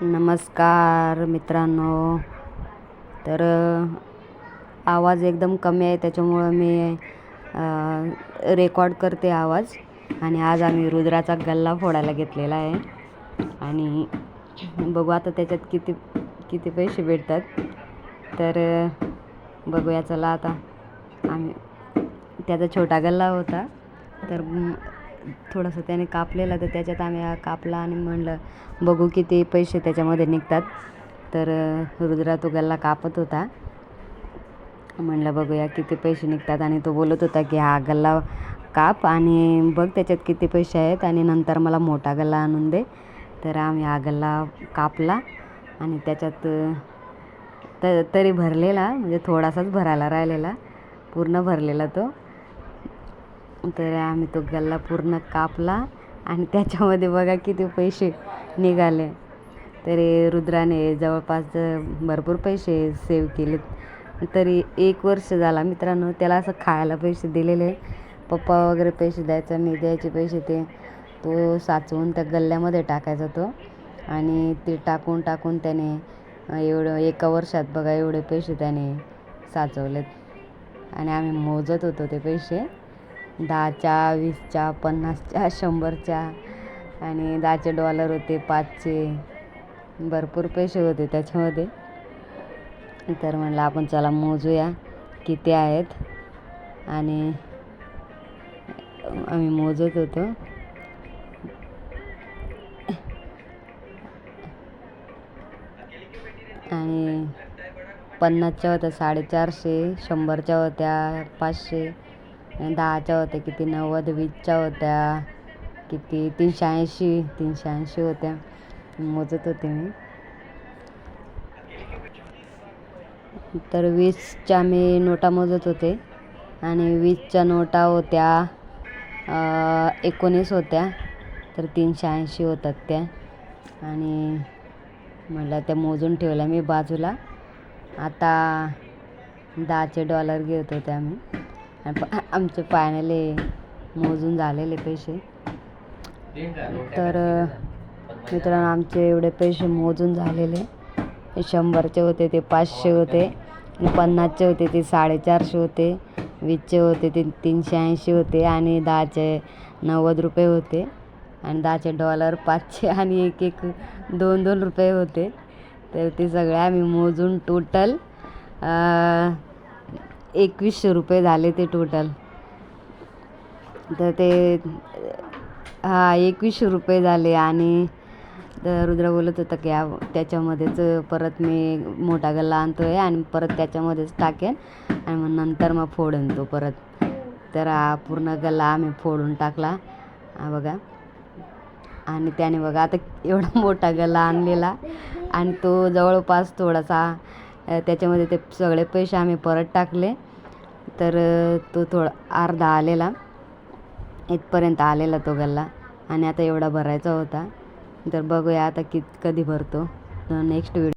नमस्कार मित्रांनो. तर आवाज एकदम कमी आहे त्याच्यामुळं मी रेकॉर्ड करते आवाज. आणि आज आम्ही रुद्राचा गल्ला फोडायला घेतलेला आहे. आणि बघू आता त्याच्यात किती किती पैसे भेटतात. तर बघूया चला आता. आम्ही त्याचा छोटा गल्ला होता. तर थोडंसं त्याने कापलेला तर त्याच्यात आम्ही हा कापला आणि म्हणलं बघू किती पैसे त्याच्यामध्ये निघतात. तर रुद्रा तो गल्ला कापत होता. म्हणलं बघूया किती पैसे निघतात. आणि तो बोलत होता की हा गल्ला काप आणि बघ त्याच्यात किती पैसे आहेत आणि नंतर मला मोठा गल्ला आणून दे. तर आम्ही हा गल्ला कापला आणि त्याच्यात त तरी भरलेला म्हणजे थोडासाच भरायला राहिलेला पूर्ण भरलेला तो. तर आम्ही तो गल्ला पूर्ण कापला आणि त्याच्यामध्ये बघा किती पैसे निघाले. तरी रुद्राने जवळपास भरपूर पैसे सेव्ह केलेत. तरी एक वर्ष झाला मित्रांनो त्याला असं खायला पैसे दिलेले. पप्पा वगैरे पैसे द्यायचा मी द्यायचे पैसे ते तो साचवून त्या गल्ल्यामध्ये टाकायचा तो. आणि ते टाकून टाकून त्याने एवढं एका वर्षात बघा एवढे पैसे त्याने साचवलेत. आणि आम्ही मोजत होतो ते पैसे. दहाच्या वीसच्या पन्नासच्या शंभरच्या आणि दहाचे डॉलर होते पाचचे. भरपूर पैसे होते त्याच्यामध्ये. तर म्हणलं आपण चला मोजूया किती आहेत. आणि आम्ही मोजत होतो. आणि पन्नासच्या होत्या साडेचारशे शंभरच्या होत्या पाचशे. दहाच्या होत्या किती नव्वद वीसच्या होत्या किती तीनशे ऐंशी तीनशे ऐंशी होत्या. मोजत होते मी. तर वीसच्या मी नोटा मोजत होते. आणि वीसच्या नोटा होत्या एकोणीस होत्या. तर तीनशे ऐंशी होतात त्या. आणि म्हटलं त्या मोजून ठेवल्या मी बाजूला. आता दहाचे डॉलर घेत होते आम्ही आमचे फायनली मोजून झालेले पैसे. तर मित्रांनो आमचे एवढे पैसे मोजून झालेले. शंभरचे होते ते पाचशे होते. पन्नासचे होते ते साडेचारशे होते. वीसचे होते ते तीनशे ऐंशी होते. आणि दहाचे नव्वद रुपये होते. आणि दहाचे डॉलर पाचशे आणि एक एक दोन दोन रुपये होते. तर ते सगळे आम्ही मोजून टोटल एकवीसशे रुपये झाले ते टोटल तर ते हा एकवीसशे रुपये झाले आणि तर रुद्र बोलत होता की त्याच्यामध्येच परत मी मोठा गल्ला आणतो आहे आणि परत त्याच्यामध्येच टाकेन आणि मग नंतर मग फोडेन तो परत. तर हा पूर्ण गल्ला आम्ही फोडून टाकला. हा बघा. आणि त्याने बघा आता एवढा मोठा गल्ला आणलेला आणि तो जवळपास थोडासा त्याच्यामध्ये ते सगळे पैसे आम्ही परत टाकले. तर तो थोडा अर्धा आलेला. इथपर्यंत आलेला तो गल्ला. आणि आता एवढा भरायचा होता. तर बघूया आता कित कधी भरतो. Next video